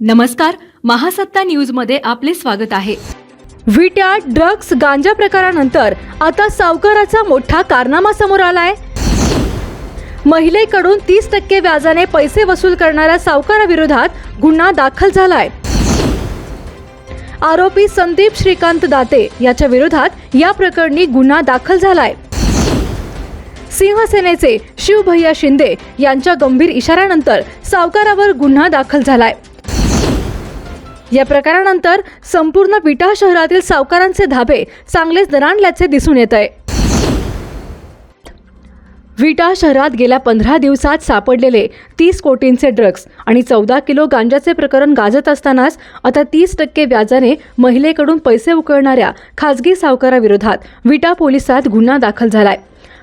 नमस्कार महासत्ता न्यूजमध्ये आपले स्वागत आहे. विट्या ड्रग्ज गांजा प्रकारानंतर आता सावकाराचा मोठा कारनामा समोर आलाय. महिलेकडून तीस टक्के व्याजाने पैसे वसूल करणाऱ्या सावकाराविरोधात गुन्हा दाखल झालाय. आरोपी संदीप श्रीकांत दाते याच्या विरोधात या प्रकरणी गुन्हा दाखल झालाय. सिंहसेनेचे शिवभैया शिंदे यांच्या गंभीर इशाऱ्यानंतर सावकारावर गुन्हा दाखल झालाय. या प्रकारानंतर संपूर्ण विटा शहरातील सावकारांचे धाबे चांगलेच दराणल्याचे दिसून येत आहे. विटा शहरात गेल्या पंधरा दिवसात सापडलेले तीस कोटींचे ड्रग्ज आणि चौदा किलो गांजाचे प्रकरण गाजत असतानाच आता तीस टक्के व्याजाने महिलेकडून पैसे उकळणाऱ्या खाजगी सावकाराविरोधात विटा पोलिसात गुन्हा दाखल झालाय.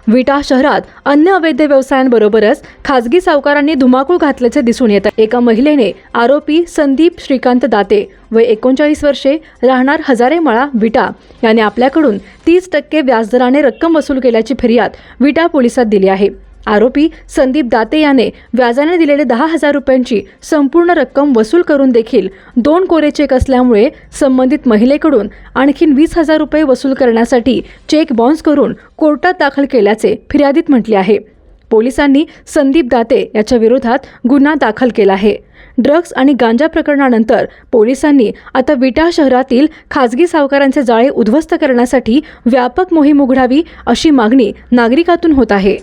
विटा शहरात अन्य अवैध व्यवसायांबरोबरच खासगी सावकारांनी धुमाकूळ घातल्याचे दिसून येत एका महिलेने आरोपी संदीप श्रीकांत दाते व एकोणचाळीस वर्षे राहणार हजारेमाळा विटा याने आपल्याकडून तीस टक्के व्याजदराने रक्कम वसूल केल्याची फिर्याद विटा पोलिसात दिली आहे. आरोपी संदीप दाते याने व्याजाने दिलेले दहा हजार रुपयांची संपूर्ण रक्कम वसूल करून देखील दोन कोरे चेक असल्यामुळे संबंधित महिलेकडून आणखीन वीस हजार रुपये वसूल करण्यासाठी चेक बाउन्स करून कोर्टात दाखल केल्याचे फिर्यादीत म्हटले आहे. पोलिसांनी संदीप दाते याच्या विरोधात गुन्हा दाखल केला आहे. ड्रग्ज आणि गांजा प्रकरणानंतर पोलिसांनी आता विटा शहरातील खाजगी सावकारांचे जाळे उद्ध्वस्त करण्यासाठी व्यापक मोहीम उघडावी अशी मागणी नागरिकातून होत आहे.